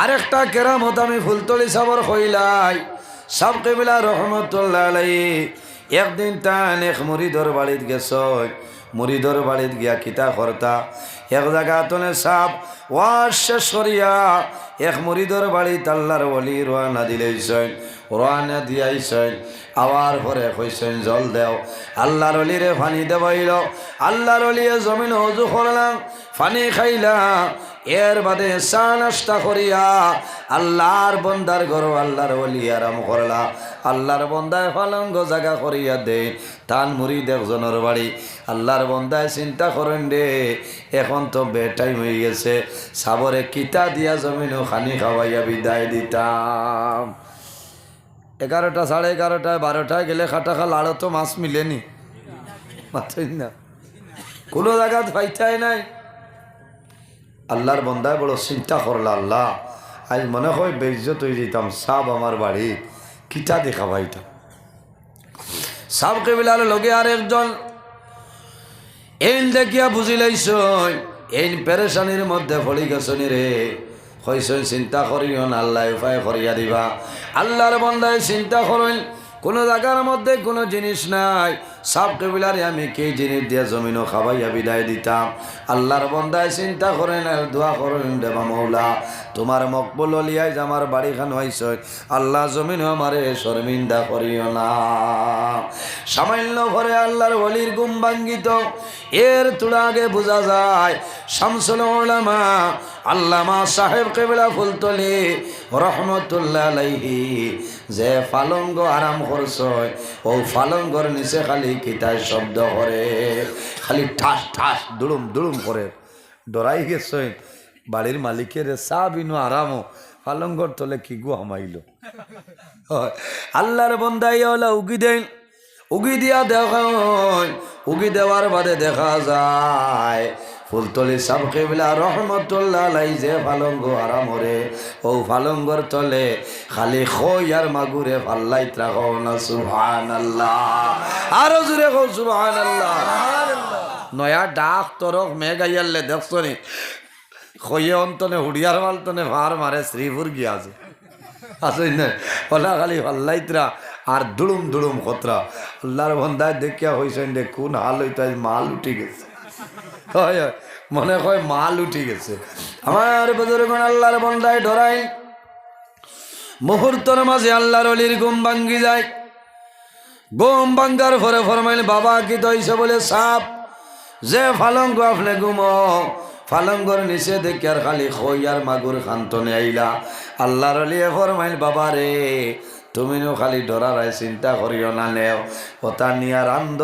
আরেকটা কেরামত আমি ফুলতলি সাবর হইলাই। সব কেবিলা রহমতুল্লাহ একদিন টান এক মুরিদর বাড়িত গেছ মুরিদর বাড়িত গিয়া কিতা করতা? এক জায়গা তনে সাপ ওয়াশে সরিয়া এক মুরিদর বাড়িত আল্লাহর বলি রোয়ানা দিলেইছেন রোয়ানা দিয়াইছেন। আবার পরে কইছেন, জল দেও। আল্লাহর অলিরে ফানি দেবাইল। আল্লাহর অলিয়ে জমিন হজু করলাম ফানি খাইলাম। এর বাদে চা নাস্তা করিয়া আল্লাহর বন্দার ঘর আল্লাহর অলি আরাম করলা। আল্লাহর বন্দায় ফালঙ্গ জাগা করিয়া দে তান মুড়ি দেখজনের বাড়ি। আল্লাহর বন্দায় চিন্তা করেন রে, এখন তো বেটাইম হয়ে গেছে। সাবরে কিতা দিয়া জমিনও খানি খাওয়াইয়া বিদায় দিতাম। এগারোটা সাড়ে এগারোটায়, বারোটায় গেলে খাটা খাল আরও তো মাছ মিলেনি। মাত্রই না। কোনো জায়গাত পাইতাই নাই। আল্লাহর বন্দায় বড় চিন্তা করলা আল্লাহ। আজ মনে হয় বেজ্জত হয়ে যেতাম সাব আমার বাড়ি। কিতা দেখা পাইতাম সাব কেবিলার লগে আর একজন এইন দেখিয়া বুঝিলাইছ এইন পেরেশানির মধ্যে পড়ি গেছনি রে। হইসই চিন্তা করিও না, আল্লাহ উপায় করিয়া দিবা। আল্লাহর বন্দায় চিন্তা করেন, কোনো জায়গার মধ্যে কোনো জিনিস নাই। সাব কেবিলারে আমি কে জিনিস দিয়ে জমিনও খাবাইয়া বিদায় দিতাম। আল্লাহর বন্দায় চিন্তা করেন দোয়া করেন, দেবা মৌলা, তোমার মকবুল লিয়াই যে আমার বাড়িখান হয়েছ আল্লাহ জমিন আমারে শর্মিন্দা করিও না। সামান্য ঘরে আল্লাহর বলির গুম ভাঙ্গিত, এর তুড়া আগে বোঝা যায়, শামসুল ওলামা আল্লামা সাহেব কেবলা ফুলতলি, রহমতুল্লাহ যে ফালঙ্গ আরাম করছ, ও ফালঙ্গর নিচে খালি কিতায় শব্দ করে। খালি ঠাস ঠাস, দুড়ুম দুড়ুম করে। ডরাই গেছে। বাড়ির মালিকের চা বিনু আরামও ফালঙ্গর তলে কি গু হামাইল? আল্লাহর বন্ধাই হলা উগি দেন। উগি দিয়া দেখা উগি দেওয়ার বাদে দেখা যায়। ফুলতলি সাবকে বিলা রহমতুল্লাহ লাই যে ফালঙ্গ আরামরে ও ফালঙ্গর তলে খালি খই মাগুরে ফাল্লাই না সুহান আল্লাহ আরও জুড়ে কো সুহান আল্লাহ নয়া ডাক তরক মেঘ আইয়ালে দেখছ নি খইয়ে অন্তনে হুডিয়ার মালতনে ভার মারে শ্রীপুর গিয়া আছে। আসই না? ওলা খালি ফাল্লাইতরা আর দুড়ুম দুড়ুম খতরা। আল্লাহর বন্ধায় দেখিয়া হইছেন দে কোন হাল হইতো মাল উঠি গেছে। হয় মনে হয় মাল উঠি গেছে। আমার বুজুর্গণ আল্লাহর বন্ধায় ডরাই। মুহূর্তর মাঝে আল্লাহর অলির ঘুম ভাঙ্গি যায়। ঘুম ভাঙ্গার পরে ফরমাইল, বাবা, কি তৈছে বলে, সাপ, যে ফালঙ্গ আপনি ঘুম, ফালঙ্গর নিচে দেখি আর খালি খই আর মাগুর খান্তনে আইলা। আল্লাহর অলিয়ে ফরমাইল, বাবা রে, তুমিও খালি ডরারায় চিন্তা করিও না, নেও। ওটা নিয়ার আন্দ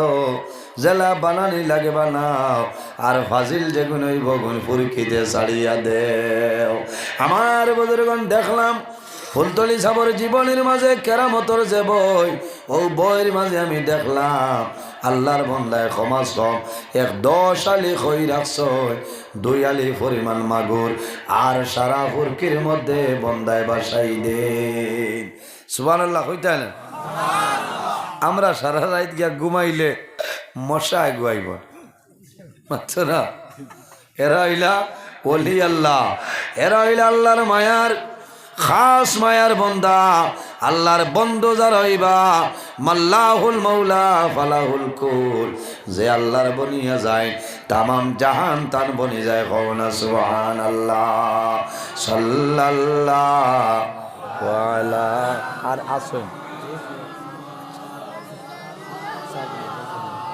জেলা বানানি লাগে বানাও। আর ফাজিল যেগুন ওই বগুন ফুরকিতে ছাড়িয়া দেও। আমার বুজুর্গণ, দেখলাম ফুলতলি সাবর জীবনের মাঝে কেরামতর যে বই, ও বইয়ের মাঝে আমি দেখলাম আল্লাহর বন্দায় ক্ষমা সব এক দশ আলি রাখছ, দুই আলি পরিমাণ মাগুর, আর সারা ফুরকির মধ্যে বন্দায় বাসাই দে। সুবান আল্লাহ হইতে আমরা সারা রাত গিয়া ঘুমাইলে মশা গুয়াইব মাত্র না এরা হইলা ওলি আল্লাহ। এরা হইলা আল্লাহর মায়ার, খাস মায়ার বন্দা। আল্লাহর বন্ধ যার হইবা, মাল্লাহুল মৌলা ফালাহুল কুল। যে আল্লাহর বনিয়া যায়, তামাম জাহান তান বনি যায় কওনা সুবহান আল্লাহ সাল্লাল্লাহু আর আসুন।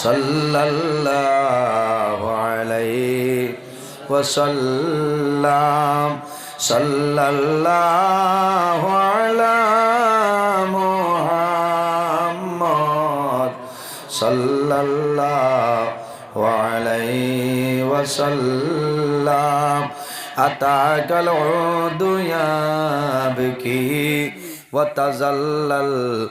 صلى الله عليه وسلم صلى الله على محمد صلى الله عليه وسلم أتاك العود يا بكي وتزلل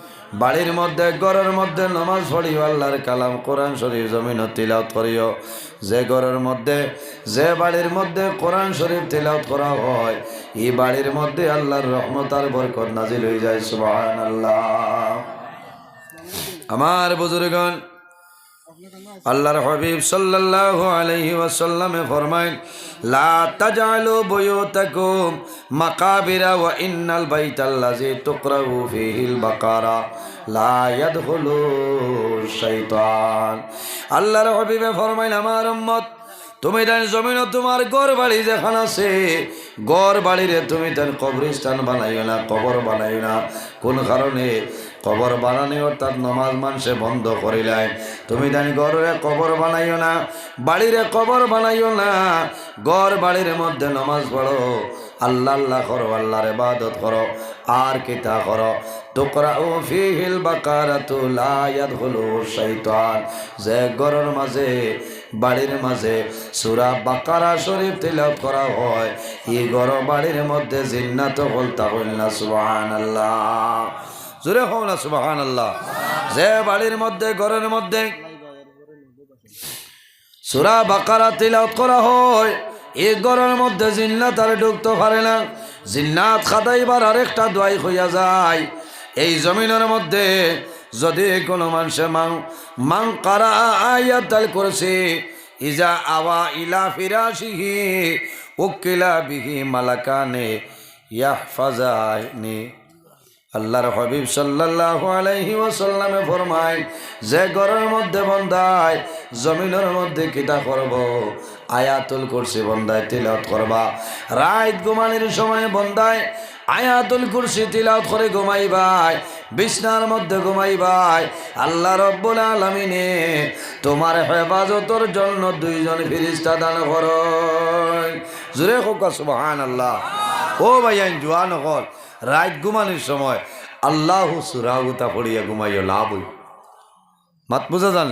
বাড়ির মধ্যে, ঘরের মধ্যে নমাজ পড়িও, আল্লাহর কালাম কোরআন শরীফ জমিন তিলাওত করিও। যে ঘরের মধ্যে, যে বাড়ির মধ্যে কোরআন শরীফ তিলাওত করা হয়, এই বাড়ির মধ্যে আল্লাহর রহমতার বরকত নাজিল হয়ে যায়, সুবহানাল্লাহ। আল্লাহ আমার বুজুর্গণ আল্লাহর হাবিব সাল্লাল্লাহু আলাইহি ওয়াসাল্লামে ফরমায় লা তাজালু বুয়ুতাকুম মাকাবিরা ওয়া ইন্নাল বাইতাল্লাযী তুকরাউ ফীহিল বাকারা, লা ইয়াদখুলু শাইতান। আল্লাহর হাবিবে ফরমাইল আমার উম্মত তুমি তাই জমিন তোমার গড় বাড়ি যেখানে আছে। গড় বাড়িরে তুমি তার কবরস্থান বানাইও না, কবর বানাইও না। কোন কারণে? কবর বানানি অর্থাৎ নমাজ মানুষে বন্ধ করিলাই তুমি জানি ঘরে কবর বানাইও না, বাড়িরে কবর বানাইও না। গড় বাড়ির মধ্যে নমাজ পড়ো, আল্লাহ আল্লাহ করো, আল্লাহর ইবাদত করো, আর কিতা করো। তোকরা ও ফিহিল বাকারাতু লা ইয়াদখুলু শাইতান। যে গরের মাঝে বাড়ির মাঝে সূরা বাকারা শরীফ তিলাওয়াত করা হয়। এই ঘর বাড়ির মধ্যে জিন্নাত বলতা হইল না, সুবহানাল্লাহ। জোরে হও না সুবাহান আল্লাহ যে বাড়ির মধ্যে, ঘরের মধ্যে সুরা বাকারা তিলাওত করা হয় এই ঘরের মধ্যে জিন্নাত আর ঢুকতে পারে না। জিন্নাত খাদাইবার আরেকটা দোয়াই হইয়া যায়। এই জমিনের মধ্যে যদি কোনো মানুষে মাং মাং কারা আয়াতাল করেছে, ইজা আওয়া ইলা ফিরাসিহি উকিলা বিহি মালাকানে ইয়াহফাজানি। আল্লাহর হাবিব সাল্লাল্লাহু আলাইহি ওয়াসাল্লামে ফরমায়, যে ঘরের মধ্যে বন্দায় জমিনের মধ্যে কিতা করব? আয়াতুল কুরসি বন্দায় তিলাওয়াত করবা। রাত ঘুমানোর সময় বন্দায় আয়াতুল কুরসি তিলাওয়াত করে ঘুমাইবাই বিছনার মধ্যে ঘুমাইবাই আল্লাহ রব্বুল আলামিনে তোমার হেফাজতর জন্য দুইজন ফিরিস্তা দান করেন জুরে হোক সুবহানাল্লাহ। ও ভাইয়ান জোয়ান হল। রাত ঘুমানোর সময় আল্লাহ সুরাগুতা পড়িয়া ঘুমাইয়া লাভ মাত বুঝা যান?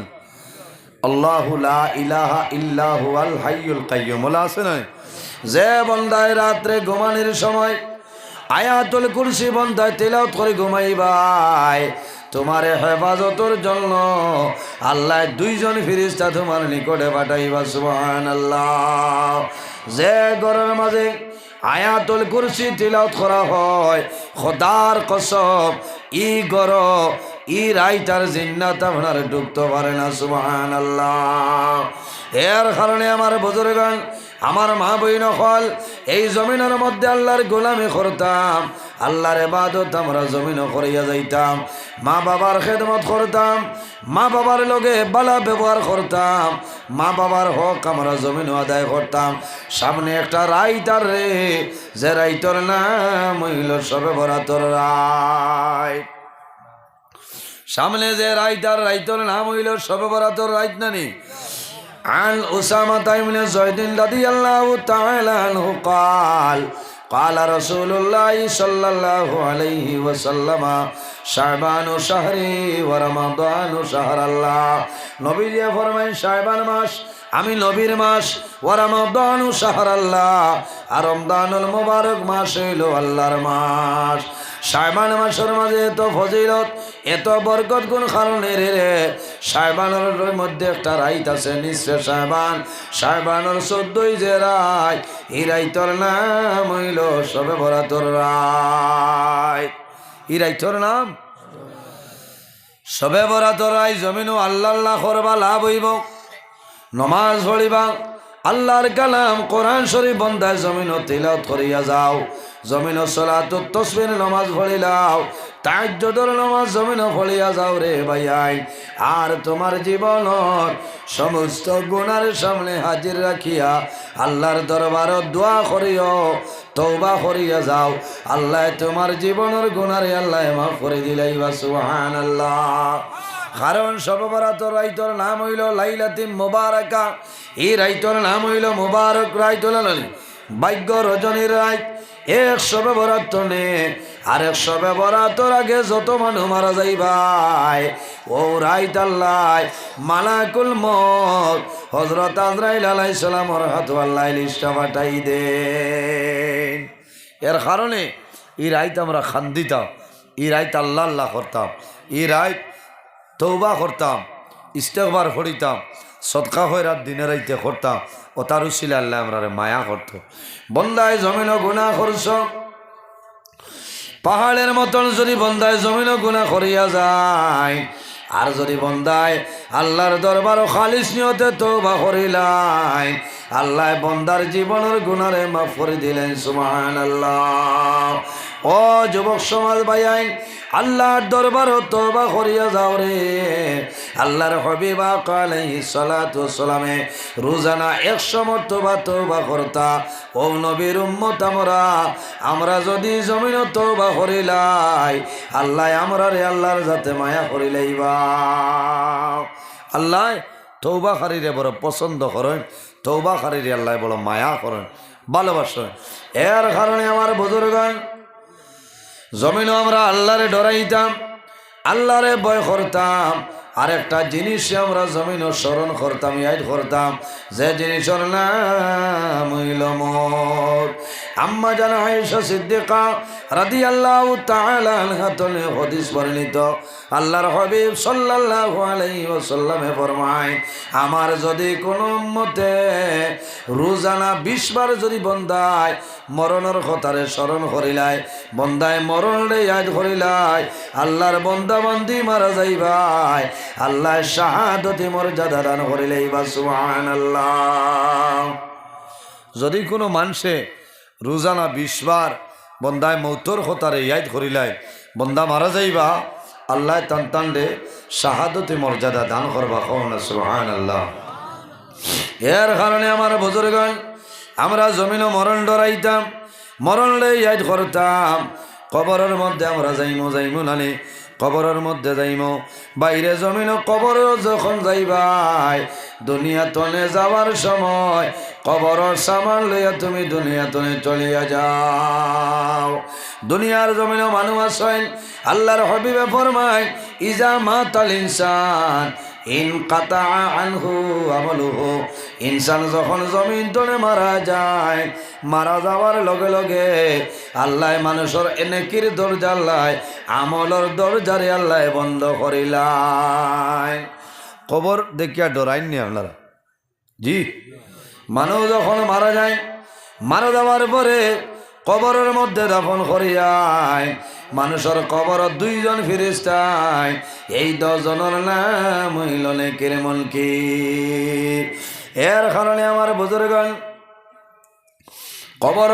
আল্লাহ লা ইলাহা ইল্লাহু আল হাইয়ুল কাইয়্যুম বলা আছে না যে বন্দায় রাত্রে ঘুমানোর সময় আয়াতুল কুরসি বন্দায় তেলাওত করে ঘুমাইবাই তোমার হেফাজতর জন্য আল্লাহ দুইজন ফিরিস্তা তোমার নিকটে পাঠাইবা, সুবহানাল্লাহ। যে ঘরের মাঝে আয়াতুল কুরসি তিলাওত করা হয়, খোদার কসম, ই গর ই রাইটার জিন্নাত আপনার ঢুকতে পারে না সুবহান আল্লাহ এর কারণে আমার বুজুর্গান আমার মা বইন হল এই জমিনের মধ্যে আল্লাহর গোলামি করতাম, আল্লাহর এবাদত আমরা জমিনও করিয়া যাইতাম, মা বাবার খেদমত করতাম, মা বাবার লগে বালা ব্যবহার করতাম, মা বাবার হক আমরা জমিন আদায় করতাম। সামনে একটা রাইটার রে, যে রাইটার নাম হইল সবে বরাতর রায়। সামনে যে রাইটার রাইটার নাম হইল সবে বরাতর রাইট নানি। عن أسامة بن زيد رضي الله تعالى عنه قال قال رسول الله صلى الله عليه وسلم شعبان شهري ورمضان شهر الله নবী দিয়ে ফরমাইন শাহবান মাস আমি নবীর মাস ওয়ারামদানু শাহর আল্লাহ আর রমদানুল মুবারক মাস হইল আল্লাহর মাস শাহবান মাসের মাঝে এত ফজিলত এত বরকত গুণ কারণে রে রে? সাহেবানের মধ্যে একটা রাইত আছে, নিশ্চয় সাহেবান সাহেবানের চোদ্দই যে রায় এই নাম হইল সবে বরাতর রায় এই রাইতর নাম? সবে বরাতর রায় জমিনও আল্লাহ আল্লাহ করবা, লাভ হইব। নমাজ পড়িবা, আল্লাহর কালাম কোরআন শরীফ বন্দায় জমিন তিলাওত করিয়া যাও। জমিন সলাত তসবির নমাজ পড়িলাও। তাজ্জদর নমাজ জমিন ফলিয়া যাও রে ভাইয়াই আর তোমার জীবনর সমস্ত গুণার সামনে হাজির রাখিয়া আল্লাহর দরবার দোয়া করিও তৌবা করিয়া যাও। আল্লাহ তোমার জীবনের গুণারে আল্লাহ মাফ করে দিলাই বা সুহান আল্লাহ কারণ সর্বরাত রাইতর নাম হইল লাইলাতি মোবারকা। এই রাইতর নাম হইল মোবারক রাইতল ভাগ্য রজনীর রাইত এক সবে বরাত নে আর এক সবে বরাতর আগে যত মানুষ মারা যাই ভাই ও রাইত আল্লাহ, মালাকুল মত হজরত আজরাইল আলাই সালামর হাত আল্লাহ লিস্টা পাঠাই দে এর কারণে এই রাইত আমরা খান্দিতাম এই রাইত আল্লাহ আল্লাহ করতাম এই রাইত তৌবা করতাম ইস্তেকবার করিতাম সৎকা হয়ে রাত দিনে রাইতে করতাম ও তার উচিলে আল্লাহ আমরা মায়া করতো। বন্দায় জমিন গুণা করছ। পাহাড়ের মতন যদি বন্দায় জমিন গুণা করিয়া যায়, আর যদি বন্দায় আল্লাহর দরবার খালিস নিয়তে তৌবা করিলাই আল্লাহ বন্দার জীবনের গুণারে মাফ করে দিলেন সুমান আল্লাহ ও যুবক সমাজ ভাইয়াই, আল্লাহর দরবার তবা করিয়া যাও রে। আল্লাহর হবিবা কালাই সালাতু সালামে রোজানা একশো মর্তবা তবা করতা। ও নবীর উম্মত আমরা আমরা যদি জমিন তবা করিলাই, আল্লাহ আমরা রে আল্লাহর যাতে মায়া করিলাইবা আল্লাহ তৌবা খারিরে বড় পছন্দ করেন তৌবা খারিরে আল্লাহ বড় মায়া করেন, ভালোবাসেন। এর কারণে আমার বুজুর্গান জমিনও আমরা আল্লাহরে ডরাইতাম, আল্লাহরে ভয় করতাম। আর একটা জিনিস আমরা জমিন স্মরণ করতাম, ইয়াদ করতাম। যে জিনিসের নাম হইল আম্মা জানা আয়েশা সিদ্দিকা রাদি আল্লাহ তলে হদিস বর্ণিত। আল্লাহর হবিব সাল্লাল্লাহু আলাইহি ওয়াসাল্লামে ফরমায়, আমার যদি কোনো মতে রোজানা 20 বার যদি বন্দায়, মরণের কথারে স্মরণ করিলাই বন্দায় মরণ রে ইয়াদ করিলাই আল্লাহর বন্দা বন্দি মারা যাইবাই আল্লাহ শাহাদতি মর্যাদা দান করিলাই বা সুবহানাল্লাহ। যদি কোনো মানুষে রোজানা বিশবার বন্দায় মৌতর হতারে ইয়াদ করিলাই বন্দা মারা যাইবা, আল্লাহ তান রে শাহাদতি মর্যাদা দান করবা কখন সুহান আল্লাহ এর কারণে আমার বুজুর্গণ, আমরা জমিন মরণ ডরাইতাম, মরণ ইয়াদ করতাম, কবরের মধ্যে আমরা যাইমো যাইমো নানি কবরের মধ্যে যাইমো। বাইরে জমিন কবর যখন যাইবাই, দুনিয়া তনে যাওয়ার সময় কবরের সামান লইয়া তুমি দুনিয়া তনে চলিয়া যাও। দুনিয়ার জমিন মানুষ আল্লাহর হবিবে ফরমায়, ইজা মাতাল ইনসান ইন কাতা আনহু আমলুহু ইনসান যখন জমিন তনে মারা যায়, মারা যাওয়ার লগে লগে আল্লাহ মানুষের এনেকির দরজা আল্লাহ, আমলর দরজারে আল্লাহ বন্ধ করিলাই। কবর দেখিয়া ডরাইননি আপনারা? জি। মানুষ যখন মারা যায়, মারা যাওয়ার পরে কবরের মধ্যে দাফন করিয়ায় মানুষের কবর দুইজন ফিরিস্তায়। এই দশজনের নাম হইল নেকির মন কি এর কারণে আমার বুজুর্গণ, কবর,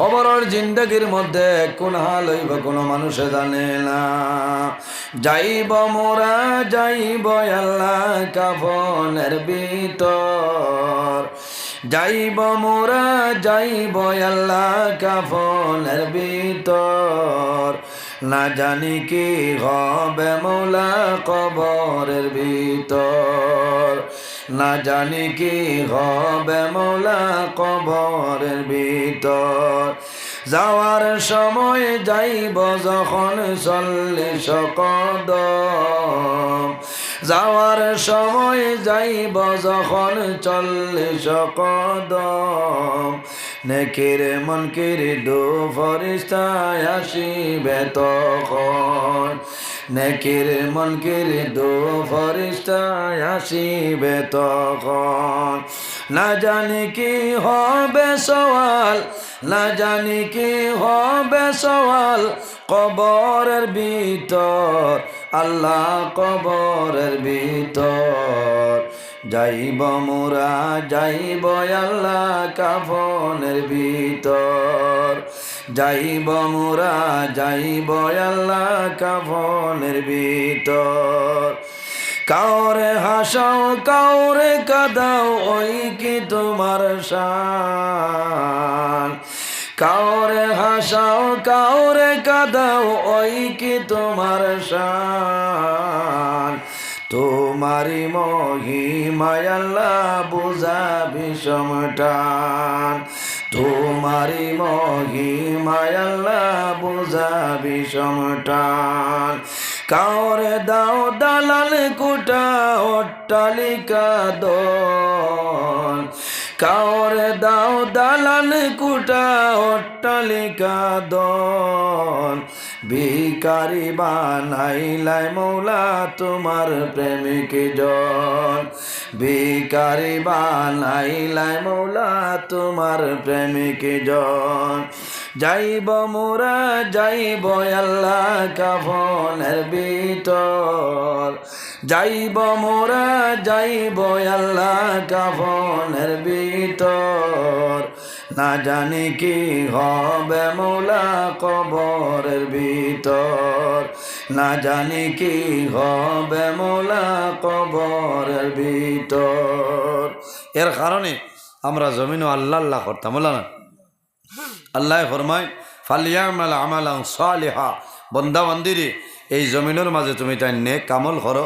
কবরের জিন্দগির মধ্যে কোন হাল হইব কোনো মানুষে জানে না। যাইব মোরা, যাইব আল্লাহ কাফনের ভিতর। যাইব মোরা, যাইব আল্লাহ কাফনের ভিতর। না জানি কি হবে মৌলা কবরের ভিতর। না জানি কি হবে মৌলা কবরের ভিতর। যাওয়ার সময় যাইব যখন চল্লিশ কদম। যাওয়ার সময় যাইব যখন চল্লিশ কদম। নেকির মনকির দু ফরিস্তায় আসিবে তখন। নেকির মনকির দু ফরিস্তায় আসিবে তখন। না জানি কি হবে সওয়াল, না জানি কি হবে সওয়াল। কবরের ভিতর, আল্লাহ কবরের ভিতর। যাইব মোরা, যাইব আল্লাহ কাফনের ভিতর। যাইব মোরা, যাইব আল্লাহ কাফনের ভিতর। কাউরে হাসাও, কাউরে কাদাও, ওই কি তোমার শান? কাউরে হাসাও, কাউরে কাদাও, ওই কি তোমার শান? তোমারি মহিমায়াল্লা বুঝা বিষম টান তোমারি মহিমায়াল্লা বুঝা বিষম টান কাউরে দাও, দালাল কুটা, অট্টালিকা দন কাউরে দাও দালান কুটা অট্টালিকা দন ভিকারি বানাইলাই মৌলা তোমার প্রেমিক জন। ভিকারি বানাইলাই মৌলা তোমার প্রেমিক জন। যাইব মোরা, যাইব আল্লাহ কাফনের ভিতর। যাইব মোরা, যাইব আল্লাহ কাফনের ভিতর। না জানি কি হবে মৌলা কবরের ভিতর। না জানি কি হবে মৌলা কবরের ভিতর। এর কারণে আমরা জমিনও আল্লাহ আল্লাহ করতাম না? আল্লাহ ফরমায়, ফালিয়ামাল আমালাং সালিহা। বন্দা বন্দিরে এই জমিনের মাঝে তুমি তাই নে আমল করো,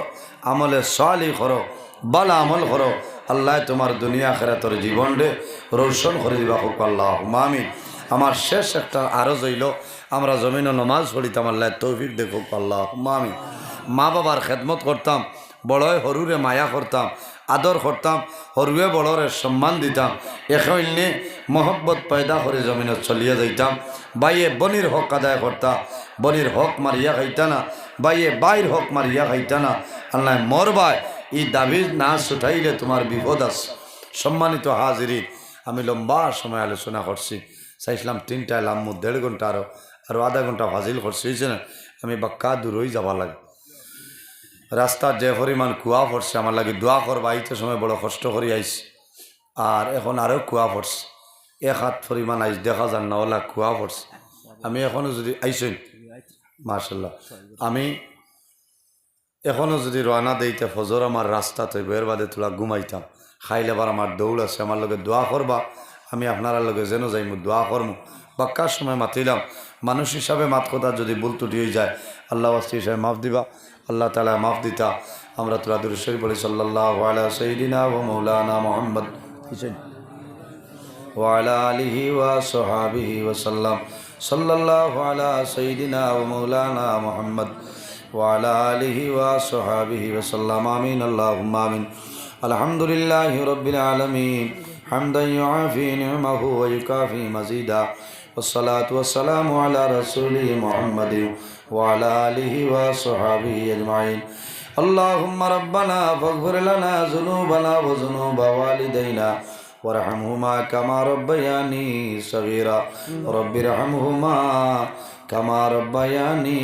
আমলে সালি করো। বালা আমল করো। আল্লাহ তোমার দুনিয়া খেরা তোর জীবন রে রোশন করে দিবা। হোক আল্লাহ মামিন আমার শেষ একটা আরজ হইল, আমরা জমিন নমাজ পড়িতাম, আল্লাহ তৌফিক দেখো। আল্লাহ মামিন মা বাবার খেদমত করতাম বড়য় হরুরে মায়া করতাম, আদর করতাম, হরুয়ে বড়রে সম্মান দিতাম। এখানে মহব্বত পয়দা করে জমিনত চলিয়ে যাইতাম। বাইয়ে বনির হক আদায় করতাম বনির হক মারিয়া খাইতা না। বাইয়ে বাইর হক মারিয়া খাইতা না। আল্লাহ মর বাই ই দাবি না ছুটাইলে তোমার বিপদ আছে। সম্মানিত হাজিরি আমি লম্বা সময় আলোচনা করছি। চাইছিলাম তিনটা এলাম মু দেড় ঘণ্টা আরও আরও আধা ঘণ্টা ফাজিল করছি হয়েছে না আমি বাক্কা দূরই যাবা লাগে। রাস্তার যে পরিমাণ কুয়া পড়ছে, আমার লাগে দোয়া করবা আইতে সময় বড় কষ্ট করে আইছি। আর এখন আরও কুয়া পড়ছে। এক হাত পরিমাণ আইস, দেখা যান না, ওলা কুয়া পড়ছে। আমি এখনও যদি আইসই মার্শাল্লাহ আমি এখনও যদি রওনা দিতে ফজর আমার রাস্তা তৈব এর বাদে তোলা ঘুমাইতাম খাইলে আবার আমার দৌড় আছে আমার লগে দোয়া করবা আমি আপনার লগে যেন যাইমু দোয়া করমু বাক্কার সময় মাতিলাম মানুষ হিসাবে মাত কথা যদি ভুল ত্রুটি হয়ে যায় আল্লাহ আস্তি হিসাবে মাফ দিবা আল্লাহ তালা মাফ দিতা আমরা তোলা দুরুশ্বরী বলি সাল্লাহ আলা সঈদিনা ও মৌলানা মোহাম্মদ وعلى آله وصحابه وسلم صلى الله على سيدنا ومولانا محمد وعلى آله وصحابه وسلم. آمين. اللهم آمين. الحمد لله رب العالمين حمدا يعافي نعمه ويكافي مزيدا والصلاة والسلام على رسوله محمد وعلى آله وصحابه أجمعين اللهم ربنا فاغفر لنا ذنوبنا وذنوب والدينا. وارحمهما كما ربياني صغيرا رب ارحمهما كما ربياني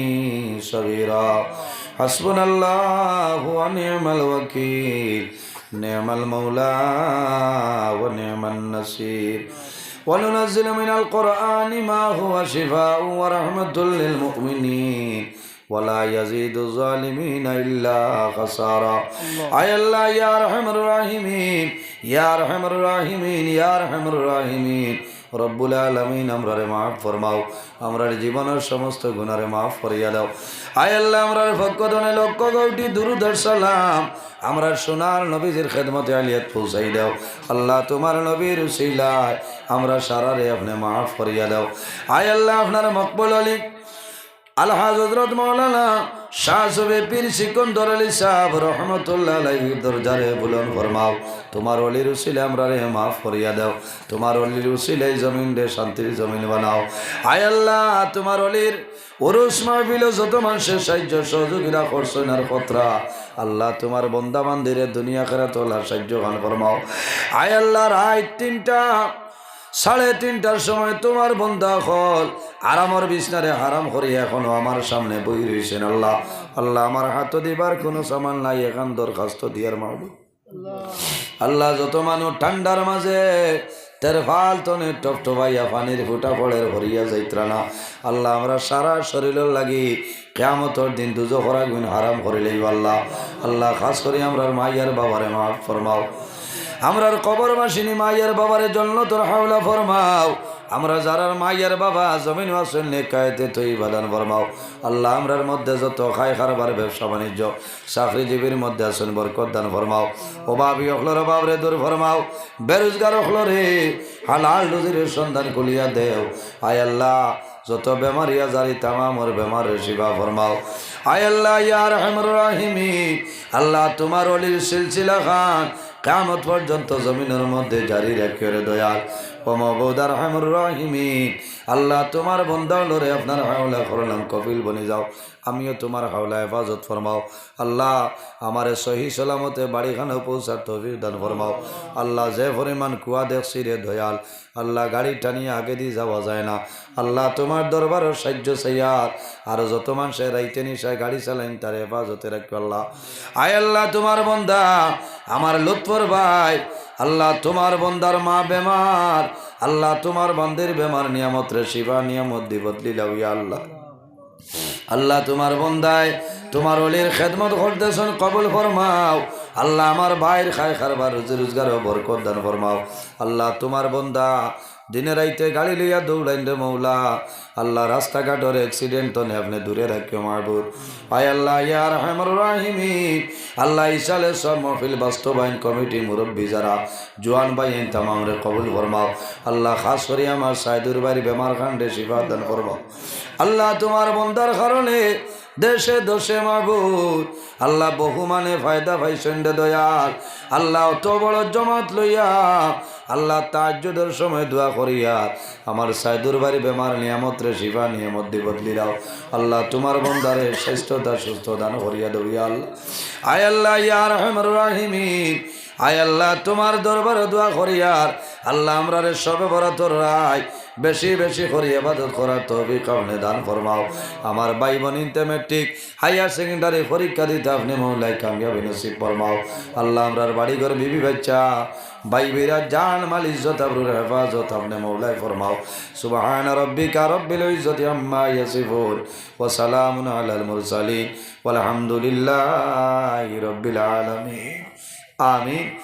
صغيرا حسبنا الله ونعم الوكيل نعم المولى ونعم النصير وننزل من القرآن ما هو شفاء ورحمة للمؤمنين ওয়ালা আল্লাহ মাফ জীবনের সমস্ত গুণারে মাফ করিয়া দাও। আয় আল্লাহ আমরার ভক্তনে লক্ষ গৌটি দুরুদর সালাম সোনার নবীজির খেদমতে আলিয়াত পৌঁছাই দাও। আল্লাহ তোমার নবীর উসিলায় আমরা সারারে আপনি মাফ করিয়া দাও। আয় আল্লাহ আপনার মকবুল আলী আল্লাহ হজরত মৌলানা শাহ সুবে পীর সিকন্দর আলী সাহেব রহমতুল্লাহ আলাইহির দরজারে বুলন ফরমাও, তোমার অলির উসিলে আমরা রে মাফ করিয়া দাও, তোমার অলির উসিলে জমিন রে শান্তির জমিন বানাও। আয় আল্লাহ, তোমার অলির ওরস মাহবিল যত মানুষের সাহায্য সহযোগিতা করছেন আর কতরা। আল্লাহ তোমার বন্দা বান্দিরে দুনিয়া খেরা তোলার সাহায্য গান ফরমাও। আয় আল্লাহ রায় তিনটা সাড়ে তিনটার সময় তোমার বন্ধা হল। আর আমার বিছনারে হারাম করি এখনও আমার সামনে বই রয়েছেন আল্লাহ। আল্লাহ আমার হাত দিবার কোনো সামান নাই, এখান দরখাস্ত দিয়ার মাহবুব। আল্লাহ যত মানুষ ঠান্ডার মাঝে তের ফাল তনে টপ টপাইয়া পানির ফুটা পড়ে ভরিয়া যাইত্রা না। আল্লাহ আমরা সারা শরীরের লাগি কেয়ামতর দিন দুজো করা গুণ হারাম করিলেই আল্লাহ। আল্লাহ, খাস করে আমরা মাইয়ার বাবারে মাফ ফরমাও। আমরার কবর মাসিনী মাইয়ার বাবারে জন্য, তোর হাওলা ফরমাও। আমরা যারার মাইয়ার বাবা, জমিন মাসুল নেকায়তে তুই বাদান ফরমাও। আল্লাহ আমরার মধ্যে যত খাই খারবার, ব্যবসা বাণিজ্য চাকরিজীবীর মধ্যে আছেন বরকত দান ফরমাও। অভাবী অখলর অভাবরে দূর ফরমাও। বেরোজগার অখলরে হালাল রুজির সন্ধান কুলিয়া দেও। আয় আল্লাহ যত বেমারিয়া জারি তামামর বেমারের শিবা ফরমাও। আয় আল্লাহ ইয়ার রহমর রাহিমি। আল্লাহ, তোমার অলির সিলসিলা খান। কামত পর্যন্ত জমিনের মধ্যে জারি রেখে দয়াল। পমবৌদার হামুর রাহিমি আল্লাহ, তোমার বন্দাউলরে আপনার হাওলা করলাম কপিল বনে যাও। আমিও তোমার হাওলা হেফাজত ফরমাও। আল্লাহ আমারে সহি সালামতে বাড়িখানে পৌঁছার তহবির দান ফরমাও। আল্লাহ যে পরিমাণ কুয়া দেখছি রে দয়াল। আল্লাহ গাড়ি টানিয়ে আগে দিয়ে যাওয়া যায় না। আল্লাহ তোমার দরবারের সাহায্য সাইয়ার। আর যত মানুষে রাইতে নিশায় গাড়ি চালাইন, তার হেফাজতে রাখবে আল্লাহ। আয় আল্লাহ তোমার বন্দা, আমার লুৎফর ভাই। আল্লাহ তোমার বন্দার মা বেমার। আল্লাহ তোমার বন্দের বেমার নিয়ামত রে শিবা নিয়ামত দি বদলি আল্লাহ। আল্লাহ তোমার বন্দায়, তোমার অলির খেদমত করতেছেন, কবুল ফরমাও। আল্লাহ আমার ভাইয়ের খায় খারবার রোজি রোজগার বরকত দান ফরমাও। আল্লাহ তোমার বন্দা দিনে রাইতে গাড়ি লইয়া দৌড়াইন রে মৌলা। আল্লাহ রাস্তাঘাটর অ্যাক্সিডেন্ট তো আপনি দূরে রাখিও মাহবুব। আয় আল্লাহ ইয়ার হেমর রাহিমি আল্লাহ ইসালে সব মহফিল বাস্তবায়ন কমিটি মুরব্বী যারা, জোয়ান তামাম রে কবুল ফরমাও। আল্লাহ খাস করে আমার সাইদুর বাড়ি বেমার খান্ডে শিফা দান ফরমাও। আল্লাহ তোমার বন্দার কারণে দেশে দোষে মাহবুব। আল্লাহ বহু মানে ফায়দা ভাই রে দয়াল। আল্লাহ অত বড় জমাত লইয়া আল্লাহ তাজ্জুদের সময় দোয়া করিয়া আমার সাইদুর বাড়ি বেমার নিয়ামত রে শিবা নিয়ামত দি বদলি দাও। আল্লাহ তোমার বন্দারে শ্রেষ্ঠতা সুস্থ দান করিয়া দৌড়িয়া আল্লাহ। আয় আল্লাহ ইয়ার রাহিমিন। আয় আল্লাহ, তোমার দরবারে দোয়া করিয়ার আল্লাহ আমরা রে সবে বরাতর রায় বেশি বেশি করি এবাদত করার তবে কারণে দান ফরমাও। আমার ভাই বোন ইন্টারমেট্রিক হায়ার সেকেন্ডারি পরীক্ষা দিতে আপনি মহলাই কামিয়াবি নসিব ফরমাও। আল্লাহ আমরার বাড়ি ঘর বিবি বাচ্চা ভাই বিরা জান মাল ইজ্জত আবরুর হেফাজত আপনি মৌলাই ফরমাও। সুবহান রব্বিকা রব্বিল ইজ্জতি আম্মা ইয়াসিফুন, ওয়া সালামুন আলাল মুরসালিন, ওয়ালহামদুলিল্লাহি রব্বিল আলামিন। 啊，没。